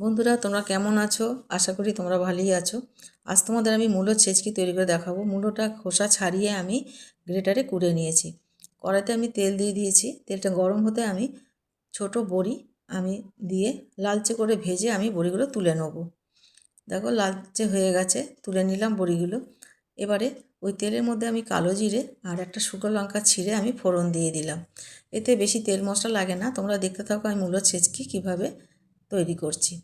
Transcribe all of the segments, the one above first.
বন্ধুরা, তোমরা কেমন আছো? আশা করি তোমরা ভালোই আছো। আজ তোমাদের আমি মূলো ছেচকি তৈরি করে দেখাবো। মূলোটা খোসা ছাড়িয়ে আমি গ্রেটারে কুড়ে নিয়েছি। কড়াইতে আমি তেল দিয়ে দিয়েছি। তেলটা গরম হতে আমি ছোট বড়ি আমি দিয়ে লালচে করে ভেজে আমি বড়িগুলো তুলে নেব। দেখো, লালচে হয়ে গেছে। তুলে নিলাম বড়িগুলো। এবারে ওই তেলের মধ্যে আমি কালো জিরে আর একটা শুকনো লঙ্কা ছিঁড়ে আমি ফোড়ন দিয়ে দিলাম। এতে বেশি তেল মশলা লাগে না। তোমরা দেখতে থাকো আমি মূলো ছেচকি কীভাবে তৈরি করছি।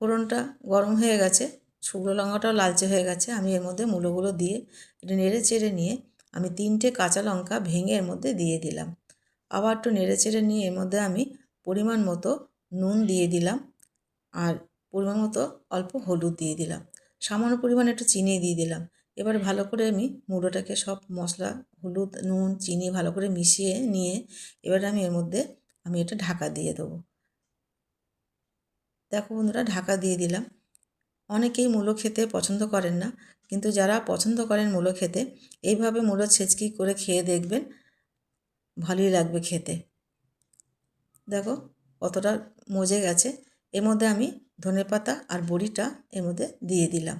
ফোড়নটা গরম হয়ে গেছে, শুকনো লঙ্কাটাও লালচে হয়ে গেছে, আমি এর মধ্যে মূলোগুলো দিয়ে একটু নেড়ে চেড়ে নিয়ে আমি তিনটে কাঁচা লঙ্কা ভেঙে এর মধ্যে দিয়ে দিলাম। আবার একটু নেড়ে চেড়ে নিয়ে এর মধ্যে আমি পরিমাণ মতো নুন দিয়ে দিলাম আর পরিমাণ মতো অল্প হলুদ দিয়ে দিলাম। সামান্য পরিমাণ একটু চিনি দিয়ে দিলাম। এবার ভালো করে আমি মুড়োটাকে সব মশলা, হলুদ, নুন, চিনি ভালো করে মিশিয়ে নিয়ে এবার আমি এর মধ্যে আমি এটা ঢাকা দিয়ে দেবো। দেখো বন্ধুরা, ঢাকা দিয়ে দিলাম। অনেকেই মূলো খেতে পছন্দ করেন না, কিন্তু যারা পছন্দ করেন মূলো খেতে, এইভাবে মূলো ছেচকি করে খেয়ে দেখবেন ভালোই লাগবে খেতে। দেখো কতটা মজে গেছে। এর মধ্যে আমি ধনে পাতা আর বড়িটা এর মধ্যে দিয়ে দিলাম।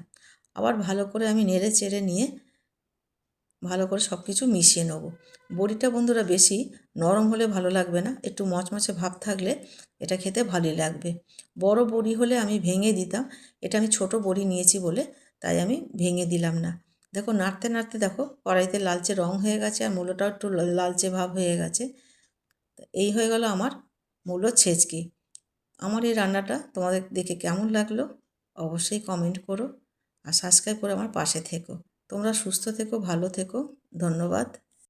আবার ভালো করে আমি নেড়ে চেড়ে নিয়ে ভালো করে সব কিছু মিশিয়ে নেব। বড়িটা বন্ধুরা বেশি নরম হলে ভালো লাগবে না, একটু মচমচে ভাব থাকলে এটা খেতে ভালোই লাগবে। বড় বড়ি হলে আমি ভেঙে দিতাম, এটা আমি ছোট বড়ি নিয়েছি বলে তাই আমি ভেঙে দিলাম না। দেখো নাড়তে নাড়তে দেখো কড়াইতে লালচে রং হয়ে গেছে আর মূলোটাও একটু লালচে ভাব হয়ে গেছে। এই হয়ে গেল আমার মূলো ছেচকি। আমার এই রান্নাটা তোমাদের দেখে কেমন লাগল অবশ্যই কমেন্ট করো আর সাবস্ক্রাইব করে আমার পাশে থেকো। তোমরা সুস্থ থেকো ভালো থেকো। ধন্যবাদ।